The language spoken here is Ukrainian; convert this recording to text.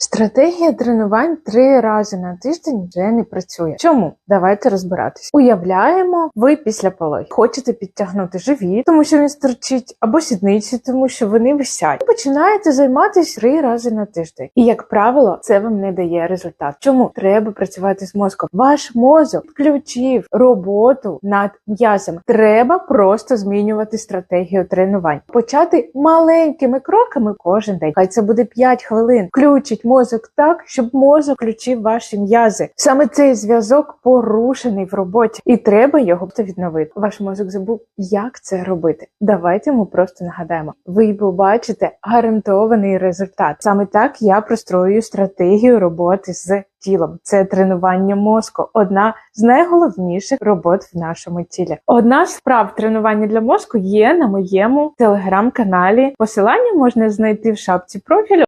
Стратегія тренувань три рази на тиждень вже не працює. Чому? Давайте розбиратись. Уявляємо, ви після пологів хочете підтягнути живіт, тому що він стерчить, або сідниці, тому що вони висять. Починаєте займатися три рази на тиждень. І як правило, це вам не дає результат. Чому треба працювати з мозком? Ваш мозок включив роботу над м'язами. Треба просто змінювати стратегію тренувань. Почати маленькими кроками кожен день. Хай це буде 5 хвилин. Включить мозок так, щоб мозок включив ваші м'язи. Саме цей зв'язок порушений в роботі, і треба його відновити. Ваш мозок забув, як це робити. Давайте йому просто нагадаємо. Ви побачите гарантований результат. Саме так я прострою стратегію роботи з тілом. Це тренування мозку. Одна з найголовніших робот в нашому тілі. Одна з вправ тренування для мозку є на моєму телеграм-каналі. Посилання можна знайти в шапці профілю